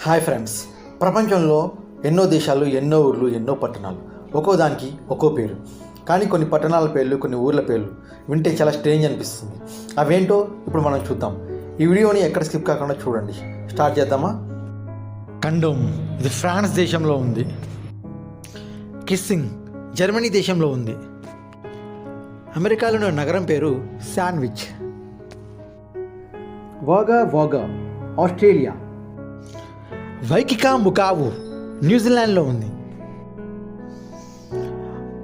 Hi friends. ప్రపంచంలో ఎన్నో దేశాలు ఎన్నో ఊర్లు ఎన్నో పట్టణాలు. ఒక్కో దానికి ఒక్కో పేరు. కానీ కొన్ని పట్టణాల పేర్లు కొన్ని ఊర్ల పేర్లు వింటే చాలా స్ట్రేంజ్ అనిపిస్తుంది. అవేంటో ఇప్పుడు మనం చూద్దాం. ఈ వీడియోని ఎక్కడ స్కిప్ కాకుండా చూడండి. స్టార్ట్ చేద్దామా? కండోమ్ ఇది ఫ్రాన్స్ దేశంలో ఉంది. కిస్సింగ్ జర్మనీ దేశంలో ఉంది. అమెరికాలోని నగరం పేరు sandwich Wagga Wagga Australia. Waikikamukau న్యూజిలాండ్లో ఉంది.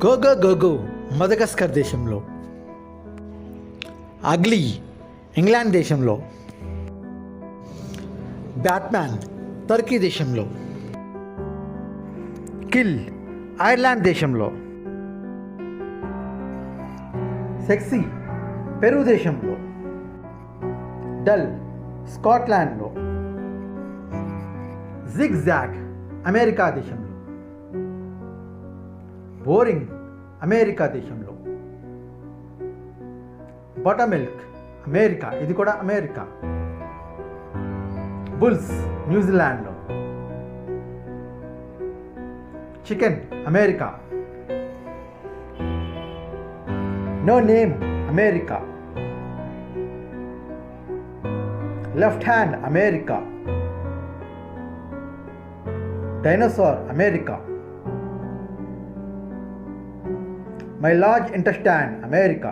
గోగో గోగో మదగస్కర్ దేశంలో. అగ్లీ ఇంగ్లాండ్ దేశంలో. బ్యాట్మ్యాన్ టర్కీ దేశంలో. కిల్ ఐర్లాండ్ దేశంలో. సెక్సీ పెరు దేశంలో. డల్ స్కాట్లాండ్లో. జిగ్ జాగ్ అమెరికా దేశంలో బోరింగ్ అమెరికా దేశంలో బటర్మిల్క్ అమెరికా ఇది కూడా America Bulls న్యూజిలాండ్లో Chicken America No Name America Left Hand America Dinosaur America My Large Intestine America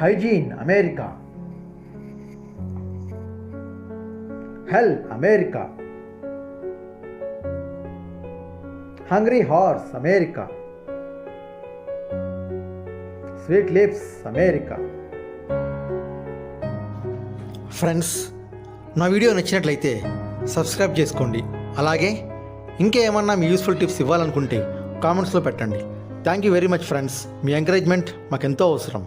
Hygiene America Hell America Hungry Horse America Sweet Lips America friends నా video నచ్చినట్లయితే subscribe చేసుకోండి. అలాగే ఇంకేమన్నా మీ useful tips ఇవ్వాలనుకుంటే కామెంట్స్లో పెట్టండి. Thank you very much friends me encouragement మాకెంతో అవసరం.